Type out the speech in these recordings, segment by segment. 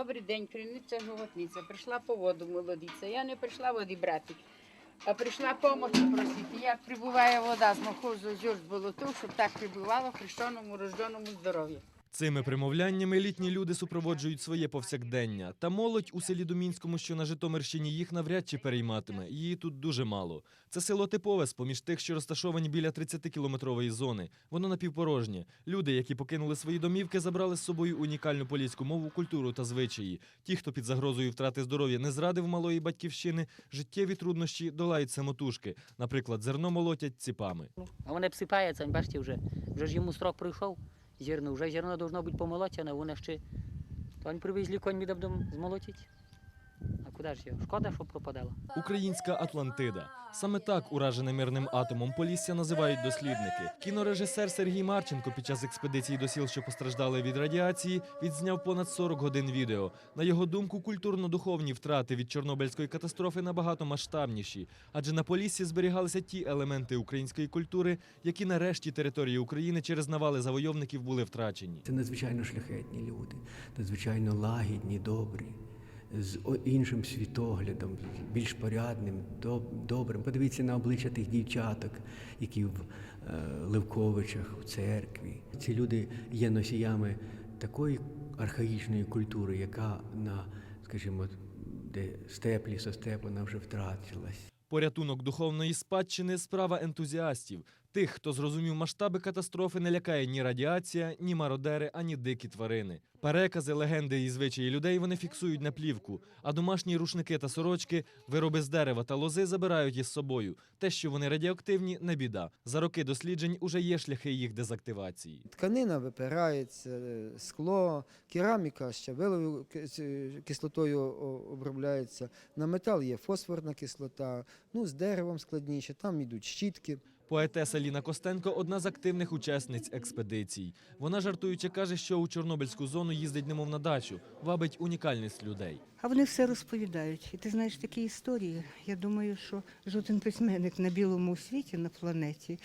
Добрий день, криниця животниця. Прийшла по воду молодиця. Я не прийшла води брати, а прийшла помочі просити. Як прибуває вода з моху було то, щоб так прибувало в хрещеному рожденому здоров'ю. Цими примовляннями літні люди супроводжують своє повсякдення. Та молодь у селі Думінському, що на Житомирщині, їх навряд чи перейматиме. Її тут дуже мало. Це село типове, з-поміж тих, що розташовані біля 30-кілометрової зони. Воно напівпорожнє. Люди, які покинули свої домівки, забрали з собою унікальну поліську мову, культуру та звичаї. Ті, хто під загрозою втрати здоров'я не зрадив малої батьківщини, життєві труднощі долають самотужки. Наприклад, зерно молотять ціпами. А воно обсипається, бачите, вже, вже ж йому строк пройшов, зерно, вже зерно должно бути а воно ще. Вони привезли конь мій дом змолотить. А куди ж його? Шкода, що пропадало. Українська Атлантида. Саме так уражене мирним атомом Полісся називають дослідники. Кінорежисер Сергій Марченко під час експедиції до сіл, що постраждали від радіації, відзняв понад 40 годин відео. На його думку, культурно-духовні втрати від Чорнобильської катастрофи набагато масштабніші, адже на Поліссі зберігалися ті елементи української культури, які на решті території України через навали завойовників були втрачені. Це надзвичайно шляхетні люди, надзвичайно лагідні, добрі, з іншим світоглядом, більш порядним, доб- добрим. Подивіться на обличчя тих дівчаток, які в е, Левковичах, в церкві. Ці люди є носіями такої архаїчної культури, яка на, скажімо, де степ, лісостеп, вона вже втратилась. Порятунок духовної спадщини справа ентузіастів. Тих, хто зрозумів масштаби катастрофи, не лякає ні радіація, ні мародери, ані дикі тварини. Перекази, легенди і звичаї людей вони фіксують на плівку, а домашні рушники та сорочки, вироби з дерева та лози забирають із собою. Те, що вони радіоактивні, не біда. За роки досліджень уже є шляхи їх дезактивації. Тканина випирається, е, скло, кераміка ц- кислотою обробляється. На метал є фосфорна кислота, ну з деревом складніше, там йдуть щітки. Поетеса Ліна Костенко одна з активних учасниць експедицій. Вона жартуючи каже, що у Чорнобильську зону їздить немов на дачу, вабить унікальність людей. А вони все розповідають. І ти знаєш такі історії. Я думаю, що жоден письменник на білому світі, на планеті,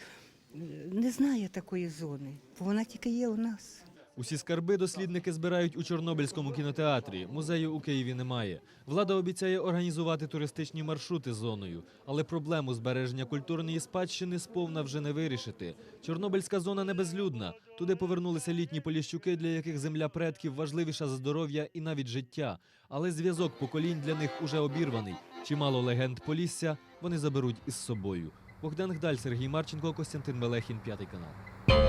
е, не знає такої зони, бо вона тільки є у нас. Усі скарби дослідники збирають у Чорнобильському кінотеатрі. Музею у Києві немає. Влада обіцяє організувати туристичні маршрути зоною, але проблему збереження культурної спадщини сповна вже не вирішити. Чорнобильська зона не безлюдна. Туди повернулися літні поліщуки, для яких земля предків важливіша за здоров'я і навіть життя. Але зв'язок поколінь для них уже обірваний. Чимало легенд Полісся вони заберуть із собою. Богдан Гдаль, Сергій Марченко, Костянтин Мелехін, п'ятий канал.